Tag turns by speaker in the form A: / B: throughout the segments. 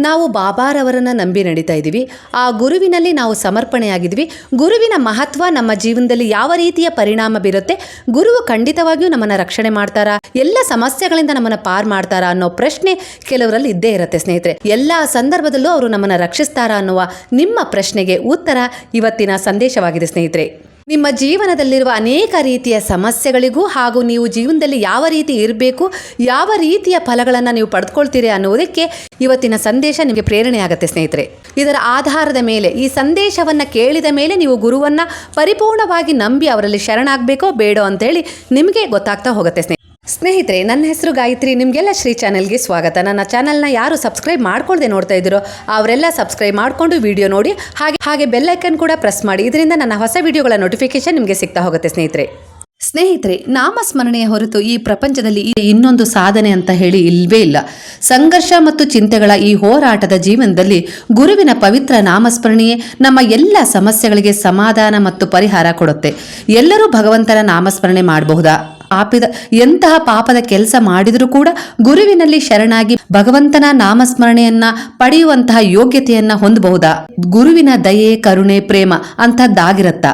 A: ನಾವು ಬಾಬಾರವರನ್ನು ನಂಬಿ ನಡೀತಾ ಇದ್ದೀವಿ. ಆ ಗುರುವಿನಲ್ಲಿ ನಾವು ಸಮರ್ಪಣೆಯಾಗಿದ್ವಿ ಗುರುವಿನ ಮಹತ್ವ ನಮ್ಮ ಜೀವನದಲ್ಲಿ ಯಾವ ರೀತಿಯ ಪರಿಣಾಮ ಬೀರುತ್ತೆ? ಗುರುವು ಖಂಡಿತವಾಗಿಯೂ ನಮ್ಮನ್ನು ರಕ್ಷಣೆ ಮಾಡ್ತಾರಾ? ಎಲ್ಲ ಸಮಸ್ಯೆಗಳಿಂದ ನಮ್ಮನ್ನು ಪಾರ್ ಮಾಡ್ತಾರಾ ಅನ್ನೋ ಪ್ರಶ್ನೆ ಕೆಲವರಲ್ಲಿ ಇದ್ದೇ ಇರುತ್ತೆ ಸ್ನೇಹಿತರೆ. ಎಲ್ಲ ಸಂದರ್ಭದಲ್ಲೂ ಅವರು ನಮ್ಮನ್ನು ರಕ್ಷಿಸ್ತಾರಾ ಅನ್ನುವ ನಿಮ್ಮ ಪ್ರಶ್ನೆಗೆ ಉತ್ತರ ಇವತ್ತಿನ ಸಂದೇಶವಾಗಿದೆ ಸ್ನೇಹಿತರೆ. ನಿಮ್ಮ ಜೀವನದಲ್ಲಿರುವ ಅನೇಕ ರೀತಿಯ ಸಮಸ್ಯೆಗಳಿಗೂ ಹಾಗೂ ನೀವು ಜೀವನದಲ್ಲಿ ಯಾವ ರೀತಿ ಇರಬೇಕು, ಯಾವ ರೀತಿಯ ಫಲಗಳನ್ನು ನೀವು ಪಡೆದುಕೊಳ್ತೀರಿ ಅನ್ನೋದಕ್ಕೆ ಇವತ್ತಿನ ಸಂದೇಶ ನಿಮಗೆ ಪ್ರೇರಣೆ ಆಗುತ್ತೆ ಸ್ನೇಹಿತರೆ. ಇದರ ಆಧಾರದ ಮೇಲೆ, ಈ ಸಂದೇಶವನ್ನು ಕೇಳಿದ ಮೇಲೆ ನೀವು ಗುರುವನ್ನು ಪರಿಪೂರ್ಣವಾಗಿ ನಂಬಿ ಅವರಲ್ಲಿ ಶರಣಾಗಬೇಕೋ ಬೇಡೋ ಅಂತೇಳಿ ನಿಮಗೆ ಗೊತ್ತಾಗ್ತಾ ಹೋಗುತ್ತೆ ಸ್ನೇಹಿತರೆ. ಸ್ನೇಹಿತರೆ, ನನ್ನ ಹೆಸರು ಗಾಯತ್ರಿ. ನಿಮಗೆಲ್ಲ ಶ್ರೀ ಚಾನಲ್ಗೆ ಸ್ವಾಗತ. ನನ್ನ ಚಾನಲ್ನ ಯಾರು ಸಬ್ಸ್ಕ್ರೈಬ್ ಮಾಡ್ಕೊಳ್ದೆ ನೋಡ್ತಾ ಇದ್ದೀರೋ, ಅವರೆಲ್ಲ ಸಬ್ಸ್ಕ್ರೈಬ್ ಮಾಡಿಕೊಂಡು ವಿಡಿಯೋ ನೋಡಿ, ಹಾಗೆ ಹಾಗೆ ಬೆಲ್ಲೈಕನ್ ಕೂಡ ಪ್ರೆಸ್ ಮಾಡಿ. ಇದರಿಂದ ನನ್ನ ಹೊಸ ವಿಡಿಯೋಗಳ ನೋಟಿಫಿಕೇಶನ್ ನಿಮಗೆ ಸಿಗ್ತಾ ಹೋಗುತ್ತೆ ಸ್ನೇಹಿತರೆ. ಸ್ನೇಹಿತರೆ, ನಾಮಸ್ಮರಣೆಯ ಹೊರತು ಈ ಪ್ರಪಂಚದಲ್ಲಿ ಇನ್ನೊಂದು ಸಾಧನೆ ಅಂತ ಹೇಳಿ ಇಲ್ವೇ ಇಲ್ಲ. ಸಂಘರ್ಷ ಮತ್ತು ಚಿಂತೆಗಳ ಈ ಹೋರಾಟದ ಜೀವನದಲ್ಲಿ ಗುರುವಿನ ಪವಿತ್ರ ನಾಮಸ್ಮರಣೆಯೇ ನಮ್ಮ ಎಲ್ಲ ಸಮಸ್ಯೆಗಳಿಗೆ ಸಮಾಧಾನ ಮತ್ತು ಪರಿಹಾರ ಕೊಡುತ್ತೆ. ಎಲ್ಲರೂ ಭಗವಂತನ ನಾಮಸ್ಮರಣೆ ಮಾಡಬಹುದಾ? ಪಾಪಿದ ಎಂತಹ ಪಾಪದ ಕೆಲಸ ಮಾಡಿದರೂ ಕೂಡ ಗುರುವಿನಲ್ಲಿ ಶರಣಾಗಿ ಭಗವಂತನ ನಾಮಸ್ಮರಣೆಯನ್ನ ಪಡೆಯುವಂತಹ ಯೋಗ್ಯತೆಯನ್ನ ಹೊಂದಬಹುದಾ? ಗುರುವಿನ ದಯೆ ಕರುಣೆ ಪ್ರೇಮ ಅಂತದ್ದಾಗಿರತ್ತ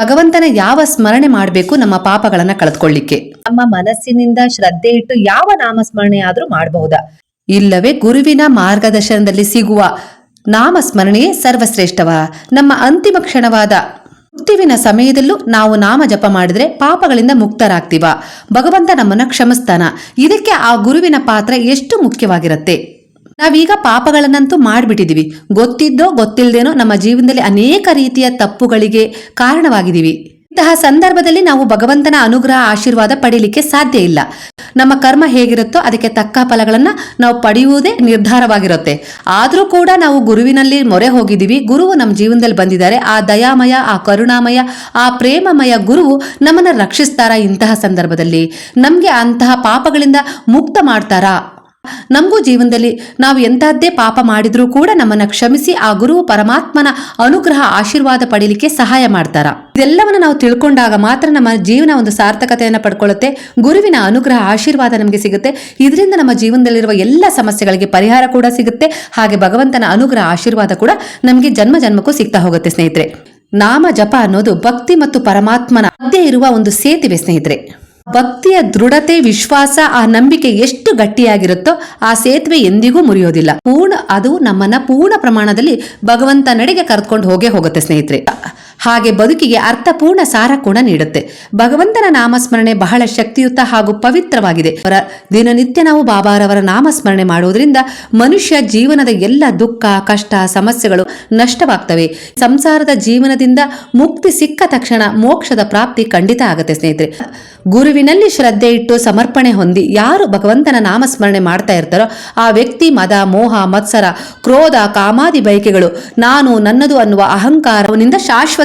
A: ಭಗವಂತನ ಯಾವ ಸ್ಮರಣೆ ಮಾಡಬೇಕು ನಮ್ಮ ಪಾಪಗಳನ್ನ ಕಳೆದುಕೊಳ್ಳಿಕ್ಕೆ? ನಮ್ಮ ಮನಸ್ಸಿನಿಂದ ಶ್ರದ್ಧೆ ಇಟ್ಟು ಯಾವ ನಾಮಸ್ಮರಣೆ ಆದರೂ ಮಾಡಬಹುದಾ? ಇಲ್ಲವೇ ಗುರುವಿನ ಮಾರ್ಗದರ್ಶನದಲ್ಲಿ ಸಿಗುವ ನಾಮಸ್ಮರಣೆಯೇ ಸರ್ವಶ್ರೇಷ್ಠವ. ನಮ್ಮ ಅಂತಿಮ ಕ್ಷಣವಾದ ಮೃತ್ಯುವಿನ ಸಮಯದಲ್ಲೂ ನಾವು ನಾಮ ಜಪ ಮಾಡಿದ್ರೆ ಪಾಪಗಳಿಂದ ಮುಕ್ತರಾಗ್ತೀವ. ಭಗವಂತ ನಮ್ಮನ್ನ ಕ್ಷಮಿಸ್ತಾನ. ಇದಕ್ಕೆ ಆ ಗುರುವಿನ ಪಾತ್ರ ಎಷ್ಟು ಮುಖ್ಯವಾಗಿರುತ್ತೆ. ನಾವೀಗ ಪಾಪಗಳನ್ನಂತೂ ಮಾಡಿಬಿಟ್ಟಿದೀವಿ. ಗೊತ್ತಿದ್ದೋ ಗೊತ್ತಿಲ್ಲದೇನೋ ನಮ್ಮ ಜೀವನದಲ್ಲಿ ಅನೇಕ ರೀತಿಯ ತಪ್ಪುಗಳಿಗೆ ಕಾರಣವಾಗಿದ್ದೀವಿ ಇಂತಹ ಸಂದರ್ಭದಲ್ಲಿ ನಾವು ಭಗವಂತನ ಅನುಗ್ರಹ, ಆಶೀರ್ವಾದ ಪಡೀಲಿಕ್ಕೆ ಸಾಧ್ಯ ಇಲ್ಲ. ನಮ್ಮ ಕರ್ಮ ಹೇಗಿರುತ್ತೋ ಅದಕ್ಕೆ ತಕ್ಕ ಫಲಗಳನ್ನ ನಾವು ಪಡೆಯುವುದೇ ನಿರ್ಧಾರವಾಗಿರುತ್ತೆ. ಆದರೂ ಕೂಡ ನಾವು ಗುರುವಿನಲ್ಲಿ ಮೊರೆ ಹೋಗಿದ್ದೀವಿ, ಗುರುವು ನಮ್ಮ ಜೀವನದಲ್ಲಿ ಬಂದಿದ್ದಾರೆ, ಆ ದಯಾಮಯ, ಆ ಕರುಣಾಮಯ, ಆ ಪ್ರೇಮಮಯ ಗುರುವು ನಮ್ಮನ್ನ ರಕ್ಷಿಸ್ತಾರಾ ಇಂತಹ ಸಂದರ್ಭದಲ್ಲಿ? ನಮಗೆ ಅಂತಹ ಪಾಪಗಳಿಂದ ಮುಕ್ತ ಮಾಡ್ತಾರಾ? ನಮಗೂ ಜೀವನದಲ್ಲಿ ನಾವು ಎಂತಹದ್ದೇ ಪಾಪ ಮಾಡಿದ್ರೂ ಕೂಡ ನಮ್ಮನ್ನ ಕ್ಷಮಿಸಿ ಆ ಗುರು ಪರಮಾತ್ಮನ ಅನುಗ್ರಹ, ಆಶೀರ್ವಾದ ಪಡೀಲಿಕ್ಕೆ ಸಹಾಯ ಮಾಡ್ತಾರ. ಇದೆಲ್ಲವನ್ನ ನಾವು ತಿಳ್ಕೊಂಡಾಗ ಮಾತ್ರ ನಮ್ಮ ಜೀವನ ಒಂದು ಸಾರ್ಥಕತೆಯನ್ನು ಪಡ್ಕೊಳ್ಳುತ್ತೆ. ಗುರುವಿನ ಅನುಗ್ರಹ, ಆಶೀರ್ವಾದ ನಮಗೆ ಸಿಗುತ್ತೆ. ಇದರಿಂದ ನಮ್ಮ ಜೀವನದಲ್ಲಿರುವ ಎಲ್ಲ ಸಮಸ್ಯೆಗಳಿಗೆ ಪರಿಹಾರ ಕೂಡ ಸಿಗುತ್ತೆ. ಹಾಗೆ ಭಗವಂತನ ಅನುಗ್ರಹ, ಆಶೀರ್ವಾದ ಕೂಡ ನಮಗೆ ಜನ್ಮ ಜನ್ಮಕ್ಕೂ ಸಿಗ್ತಾ ಹೋಗುತ್ತೆ ಸ್ನೇಹಿತರೆ. ನಾಮ ಜಪ ಅನ್ನೋದು ಭಕ್ತಿ ಮತ್ತು ಪರಮಾತ್ಮನ ಮಧ್ಯೆ ಇರುವ ಒಂದು ಸೇತುವೆ ಸ್ನೇಹಿತರೆ. ಭಕ್ತಿಯ ದೃಢತೆ, ವಿಶ್ವಾಸ, ಆ ನಂಬಿಕೆ ಎಷ್ಟು ಗಟ್ಟಿಯಾಗಿರುತ್ತೋ ಆ ಸೇತುವೆ ಎಂದಿಗೂ ಮುರಿಯೋದಿಲ್ಲ. ಪೂರ್ಣ, ಅದು ನಮ್ಮನ್ನ ಪೂರ್ಣ ಪ್ರಮಾಣದಲ್ಲಿ ಭಗವಂತ ನಡೆಗೆ ಕರೆದುಕೊಂಡು ಹೋಗೇ ಹೋಗುತ್ತೆ ಸ್ನೇಹಿತರೆ. ಹಾಗೆ ಬದುಕಿಗೆ ಅರ್ಥಪೂರ್ಣ ಸಾರ ಕೂಡ ನೀಡುತ್ತೆ. ಭಗವಂತನ ನಾಮಸ್ಮರಣೆ ಬಹಳ ಶಕ್ತಿಯುತ ಹಾಗೂ ಪವಿತ್ರವಾಗಿದೆ. ಅವರ ದಿನನಿತ್ಯ ನಾವು ಬಾಬಾರವರ ನಾಮಸ್ಮರಣೆ ಮಾಡುವುದರಿಂದ ಮನುಷ್ಯ ಜೀವನದ ಎಲ್ಲ ದುಃಖ, ಕಷ್ಟ, ಸಮಸ್ಯೆಗಳು ನಷ್ಟವಾಗ್ತವೆ. ಸಂಸಾರದ ಜೀವನದಿಂದ ಮುಕ್ತಿ ಸಿಕ್ಕ ತಕ್ಷಣ ಮೋಕ್ಷದ ಪ್ರಾಪ್ತಿ ಖಂಡಿತ ಆಗುತ್ತೆ ಸ್ನೇಹಿತರೆ. ಗುರುವಿನಲ್ಲಿ ಶ್ರದ್ಧೆ ಇಟ್ಟು ಸಮರ್ಪಣೆ ಹೊಂದಿ ಯಾರು ಭಗವಂತನ ನಾಮಸ್ಮರಣೆ ಮಾಡ್ತಾ ಇರ್ತಾರೋ ಆ ವ್ಯಕ್ತಿ, ಮದ, ಮೋಹ, ಮತ್ಸರ, ಕ್ರೋಧ, ಕಾಮಾದಿ ಬಯಕೆಗಳು ನಾನು ನನ್ನದು ಅನ್ನುವ ಅಹಂಕಾರವನಿಂದ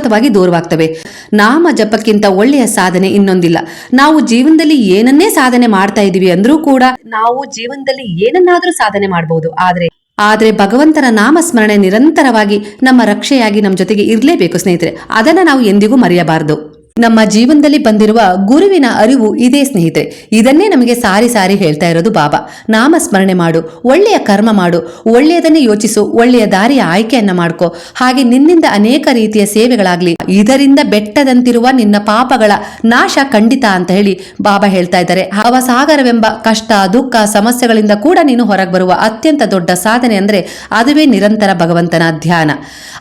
A: ಶಾಶ್ವತವಾಗಿ ದೂರವಾಗ್ತವೆ. ನಾಮ ಜಪಕ್ಕಿಂತ ಒಳ್ಳೆಯ ಸಾಧನೆ ಇನ್ನೊಂದಿಲ್ಲ. ನಾವು ಜೀವನದಲ್ಲಿ ಏನನ್ನೇ ಸಾಧನೆ ಮಾಡ್ತಾ ಇದೀವಿ ಅಂದ್ರೂ ಕೂಡ ನಾವು ಜೀವನದಲ್ಲಿ ಏನನ್ನಾದ್ರೂ ಸಾಧನೆ ಮಾಡಬಹುದು ಆದ್ರೆ ಆದ್ರೆ ಭಗವಂತನ ನಾಮಸ್ಮರಣೆ ನಿರಂತರವಾಗಿ ನಮ್ಮ ರಕ್ಷೆಯಾಗಿ ನಮ್ಮ ಜೊತೆಗೆ ಇರಲೇಬೇಕು ಸ್ನೇಹಿತರೆ. ಅದನ್ನ ನಾವು ಎಂದಿಗೂ ಮರೆಯಬಾರದು. ನಮ್ಮ ಜೀವನದಲ್ಲಿ ಬಂದಿರುವ ಗುರುವಿನ ಅರಿವು ಇದೇ ಸ್ನೇಹಿತರೆ. ಇದನ್ನೇ ನಮಗೆ ಸಾರಿ ಸಾರಿ ಹೇಳ್ತಾ ಇರೋದು ಬಾಬಾ. ನಾಮಸ್ಮರಣೆ ಮಾಡು, ಒಳ್ಳೆಯ ಕರ್ಮ ಮಾಡು, ಒಳ್ಳೆಯದನ್ನೇ ಯೋಚಿಸು, ಒಳ್ಳೆಯ ದಾರಿಯ ಆಯ್ಕೆಯನ್ನ ಮಾಡ್ಕೊ. ಹಾಗೆ ನಿನ್ನಿಂದ ಅನೇಕ ರೀತಿಯ ಸೇವೆಗಳಾಗ್ಲಿ, ಇದರಿಂದ ಬೆಟ್ಟದಂತಿರುವ ನಿನ್ನ ಪಾಪಗಳ ನಾಶ ಖಂಡಿತ ಅಂತ ಹೇಳಿ ಬಾಬಾ ಹೇಳ್ತಾ ಇದ್ದಾರೆ. ಸಾಗರವೆಂಬ ಕಷ್ಟ, ದುಃಖ, ಸಮಸ್ಯೆಗಳಿಂದ ಕೂಡ ನೀನು ಹೊರಗೆ ಬರುವ ಅತ್ಯಂತ ದೊಡ್ಡ ಸಾಧನೆ ಅಂದ್ರೆ ಅದುವೇ ನಿರಂತರ ಭಗವಂತನ ಧ್ಯಾನ.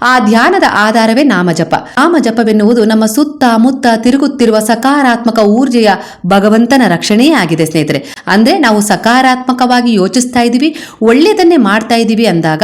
A: ಆ ಧ್ಯಾನದ ಆಧಾರವೇ ನಾಮಜಪ. ನಾಮಜಪವೆನ್ನುವುದು ನಮ್ಮ ಸುತ್ತ ಮುತ್ತ ತಿರುಗುತ್ತಿರುವ ಸಕಾರಾತ್ಮಕ ಊರ್ಜೆಯ ಭಗವಂತನ ರಕ್ಷಣೆಯೇ ಆಗಿದೆ ಸ್ನೇಹಿತರೆ. ಅಂದ್ರೆ ನಾವು ಸಕಾರಾತ್ಮಕವಾಗಿ ಯೋಚಿಸ್ತಾ ಇದೀವಿ ಒಳ್ಳೆಯದನ್ನೇ ಮಾಡ್ತಾ ಇದ್ದೀವಿ ಅಂದಾಗ,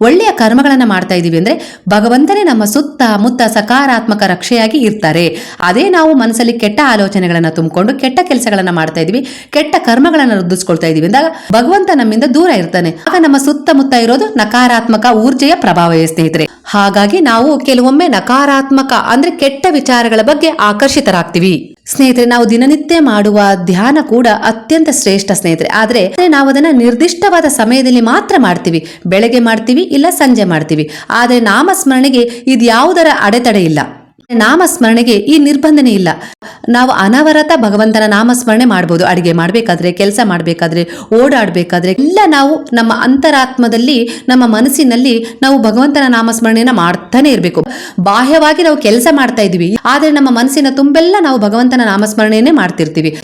A: ಒಳ್ಳೆಯ ಕರ್ಮಗಳನ್ನ ಮಾಡ್ತಾ ಇದೀವಿ ಅಂದ್ರೆ ಭಗವಂತನೇ ನಮ್ಮ ಸುತ್ತ ಮುತ್ತ ಸಕಾರಾತ್ಮಕ ರಕ್ಷೆಯಾಗಿ ಇರ್ತಾರೆ. ಅದೇ ನಾವು ಮನಸ್ಸಲ್ಲಿ ಕೆಟ್ಟ ಆಲೋಚನೆಗಳನ್ನ ತುಂಬಿಕೊಂಡು, ಕೆಟ್ಟ ಕೆಲಸಗಳನ್ನ ಮಾಡ್ತಾ ಇದೀವಿ ಕೆಟ್ಟ ಕರ್ಮಗಳನ್ನ ವೃದ್ಧಿಸ್ಕೊಳ್ತಾ ಇದೀವಿ ಅಂದಾಗ ಭಗವಂತ ನಮ್ಮಿಂದ ದೂರ ಇರ್ತಾನೆ. ಆಗ ನಮ್ಮ ಸುತ್ತಮುತ್ತ ಇರೋದು ನಕಾರಾತ್ಮಕ ಊರ್ಜೆಯ ಪ್ರಭಾವವೇ ಸ್ನೇಹಿತರೆ. ಹಾಗಾಗಿ ನಾವು ಕೆಲವೊಮ್ಮೆ ನಕಾರಾತ್ಮಕ ಅಂದ್ರೆ ಕೆಟ್ಟ ವಿಚಾರಗಳ ಬಗ್ಗೆ ಆಕರ್ಷಿತರಾಗ್ತೀವಿ. ಸ್ನೇಹಿತರೆ, ನಾವು ದಿನನಿತ್ಯ ಮಾಡುವ ಧ್ಯಾನ ಕೂಡ ಅತ್ಯಂತ ಶ್ರೇಷ್ಠ ಸ್ನೇಹಿತರೆ. ಆದರೆ ನಾವು ಅದನ್ನು ನಿರ್ದಿಷ್ಟವಾದ ಸಮಯದಲ್ಲಿ ಮಾತ್ರ ಮಾಡ್ತೀವಿ. ಬೆಳಗ್ಗೆ ಮಾಡ್ತೀವಿ ಇಲ್ಲ ಸಂಜೆ ಮಾಡ್ತೀವಿ. ಆದರೆ ನಾಮಸ್ಮರಣೆಗೆ ಇದು ಯಾವುದರ ಅಡೆತಡೆ ಇಲ್ಲ. ನಾಮಸ್ಮರಣೆಗೆ ಈ ನಿರ್ಬಂಧನೆ ಇಲ್ಲ. ನಾವು ಅನವರತ ಭಗವಂತನ ನಾಮಸ್ಮರಣೆ ಮಾಡಬಹುದು ಅಡಿಗೆ ಮಾಡಬೇಕಾದ್ರೆ, ಕೆಲಸ ಮಾಡಬೇಕಾದ್ರೆ, ಓಡಾಡಬೇಕಾದ್ರೆ, ಎಲ್ಲ ನಾವು ನಮ್ಮ ಅಂತರಾತ್ಮದಲ್ಲಿ, ನಮ್ಮ ಮನಸ್ಸಿನಲ್ಲಿ ನಾವು ಭಗವಂತನ ನಾಮಸ್ಮರಣೆಯನ್ನ ಮಾಡ್ತಾನೆ ಇರಬೇಕು. ಬಾಹ್ಯವಾಗಿ ನಾವು ಕೆಲಸ ಮಾಡ್ತಾ ಇದೀವಿ ಆದ್ರೆ ನಮ್ಮ ಮನಸ್ಸಿನ ತುಂಬೆಲ್ಲ ನಾವು ಭಗವಂತನ ನಾಮಸ್ಮರಣೆಯನ್ನೇ ಮಾಡ್ತಿರ್ತೀವಿ.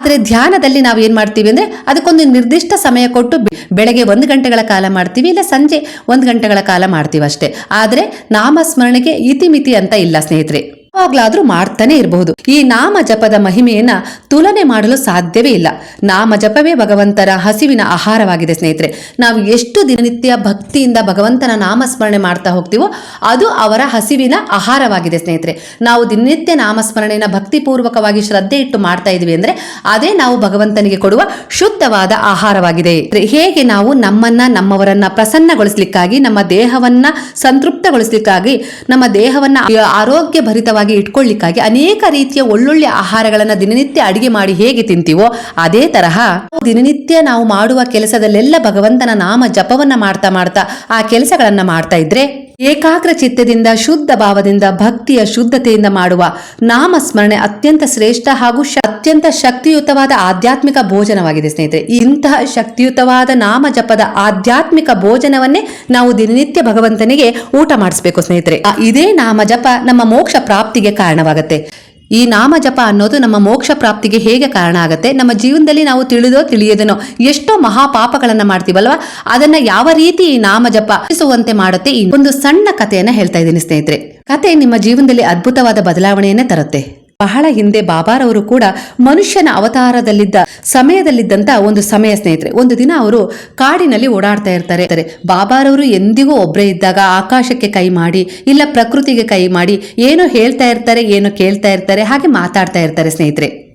A: ಆದರೆ ಧ್ಯಾನದಲ್ಲಿ ನಾವು ಏನು ಮಾಡ್ತೀವಿ ಅಂದರೆ ಅದಕ್ಕೊಂದು ನಿರ್ದಿಷ್ಟ ಸಮಯ ಕೊಟ್ಟು ಬೆಳಗ್ಗೆ ಒಂದು ಗಂಟೆಗಳ ಕಾಲ ಮಾಡ್ತೀವಿ, ಇಲ್ಲ ಸಂಜೆ ಒಂದು ಗಂಟೆಗಳ ಕಾಲ ಮಾಡ್ತೀವಿ ಅಷ್ಟೇ. ಆದರೆ ನಾಮಸ್ಮರಣೆಗೆ ಇತಿಮಿತಿ ಅಂತ ಇಲ್ಲ ಸ್ನೇಹಿತರೆ. ಯಾವಾಗ್ಲಾದ್ರೂ ಮಾಡ್ತಾನೆ ಇರಬಹುದು. ಈ ನಾಮ ಜಪದ ಮಹಿಮೆಯನ್ನ ತುಲನೆ ಮಾಡಲು ಸಾಧ್ಯವೇ ಇಲ್ಲ. ನಾಮ ಜಪವೇ ಭಗವಂತನ ಹಸಿವಿನ ಆಹಾರವಾಗಿದೆ ಸ್ನೇಹಿತರೆ. ನಾವು ಎಷ್ಟು ದಿನನಿತ್ಯ ಭಕ್ತಿಯಿಂದ ಭಗವಂತನ ನಾಮಸ್ಮರಣೆ ಮಾಡ್ತಾ ಹೋಗ್ತೀವೋ ಅದು ಅವರ ಹಸಿವಿನ ಆಹಾರವಾಗಿದೆ ಸ್ನೇಹಿತರೆ. ನಾವು ದಿನನಿತ್ಯ ನಾಮಸ್ಮರಣೆಯನ್ನ ಭಕ್ತಿಪೂರ್ವಕವಾಗಿ ಶ್ರದ್ಧೆ ಇಟ್ಟು ಮಾಡ್ತಾ ಇದೀವಿ ಅಂದ್ರೆ ಅದೇ ನಾವು ಭಗವಂತನಿಗೆ ಕೊಡುವ ಶುದ್ಧವಾದ ಆಹಾರವಾಗಿದೆ. ಹೇಗೆ ನಾವು ನಮ್ಮನ್ನ, ನಮ್ಮವರನ್ನ ಪ್ರಸನ್ನಗೊಳಿಸ್ಲಿಕ್ಕಾಗಿ, ನಮ್ಮ ದೇಹವನ್ನ ಸಂತೃಪ್ತಗೊಳಿಸ್ಲಿಕ್ಕಾಗಿ, ನಮ್ಮ ದೇಹವನ್ನ ಆರೋಗ್ಯ ಭರಿತವಾಗಿ ಇಟ್ಕೊಳ್ಳಿಕ್ಕಾಗಿ ಅನೇಕ ರೀತಿಯ ಒಳ್ಳೊಳ್ಳೆ ಆಹಾರಗಳನ್ನ ದಿನನಿತ್ಯ ಅಡಿಗೆ ಮಾಡಿ ಹೇಗೆ ತಿಂತೀವೋ ಅದೇ ತರಹ ದಿನನಿತ್ಯ ನಾವು ಮಾಡುವ ಕೆಲಸದಲ್ಲೆಲ್ಲ ಭಗವಂತನ ನಾಮ ಜಪವನ್ನ ಮಾಡ್ತಾ ಮಾಡ್ತಾ ಆ ಕೆಲಸಗಳನ್ನ ಮಾಡ್ತಾ ಇದ್ರೆ ಏಕಾಗ್ರ ಚಿತ್ತದಿಂದ, ಶುದ್ಧ ಭಾವದಿಂದ, ಭಕ್ತಿಯ ಶುದ್ಧತೆಯಿಂದ ಮಾಡುವ ನಾಮಸ್ಮರಣೆ ಅತ್ಯಂತ ಶ್ರೇಷ್ಠ ಹಾಗೂ ಅತ್ಯಂತ ಶಕ್ತಿಯುತವಾದ ಆಧ್ಯಾತ್ಮಿಕ ಭೋಜನವಾಗಿದೆ, ಸ್ನೇಹಿತರೆ. ಇಂತಹ ಶಕ್ತಿಯುತವಾದ ನಾಮ ಜಪದ ಆಧ್ಯಾತ್ಮಿಕ ಭೋಜನವನ್ನೇ ನಾವು ದಿನನಿತ್ಯ ಭಗವಂತನಿಗೆ ಊಟ ಮಾಡಿಸಬೇಕು, ಸ್ನೇಹಿತರೆ. ಇದೇ ನಾಮ ಜಪ ನಮ್ಮ ಮೋಕ್ಷ ಪ್ರಾಪ್ತಿಗೆ ಕಾರಣವಾಗುತ್ತೆ. ಈ ನಾಮ ಜಪ ಅನ್ನೋದು ನಮ್ಮ ಮೋಕ್ಷ ಪ್ರಾಪ್ತಿಗೆ ಹೇಗೆ ಕಾರಣ ಆಗುತ್ತೆ? ನಮ್ಮ ಜೀವನದಲ್ಲಿ ನಾವು ತಿಳಿದೋ ತಿಳಿಯದನೋ ಎಷ್ಟೋ ಮಹಾಪಾಪಗಳನ್ನ ಮಾಡ್ತೀವಲ್ವ? ಅದನ್ನ ಯಾವ ರೀತಿ ಈ ನಾಮ ಜಪ ಪಾಲಿಸುವಂತೆ ಮಾಡುತ್ತೆ? ಈ ಒಂದು ಸಣ್ಣ ಕಥೆಯನ್ನ ಹೇಳ್ತಾ ಇದ್ದೀನಿ ಸ್ನೇಹಿತರೆ. ಕತೆ ನಿಮ್ಮ ಜೀವನದಲ್ಲಿ ಅದ್ಭುತವಾದ ಬದಲಾವಣೆಯನ್ನೇ ತರುತ್ತೆ. ಬಹಳ ಹಿಂದೆ ಬಾಬಾರವರು ಕೂಡ ಮನುಷ್ಯನ ಅವತಾರದಲ್ಲಿದ್ದ ಸಮಯದಲ್ಲಿದ್ದಂತ ಒಂದು ಸಮಯ ಸ್ನೇಹಿತರೆ. ಒಂದು ದಿನ ಅವರು ಕಾಡಿನಲ್ಲಿ ಓಡಾಡ್ತಾ ಇರ್ತಾರೆ. ಬಾಬಾರವರು ಎಂದಿಗೂ ಒಬ್ಬರೇ ಇದ್ದಾಗ ಆಕಾಶಕ್ಕೆ ಕೈ ಮಾಡಿ, ಇಲ್ಲ ಪ್ರಕೃತಿಗೆ ಕೈ ಮಾಡಿ, ಏನೋ ಹೇಳ್ತಾ ಇರ್ತಾರೆ, ಏನೋ ಕೇಳ್ತಾ ಇರ್ತಾರೆ, ಹಾಗೆ ಮಾತಾಡ್ತಾ ಇರ್ತಾರೆ ಸ್ನೇಹಿತರೆ.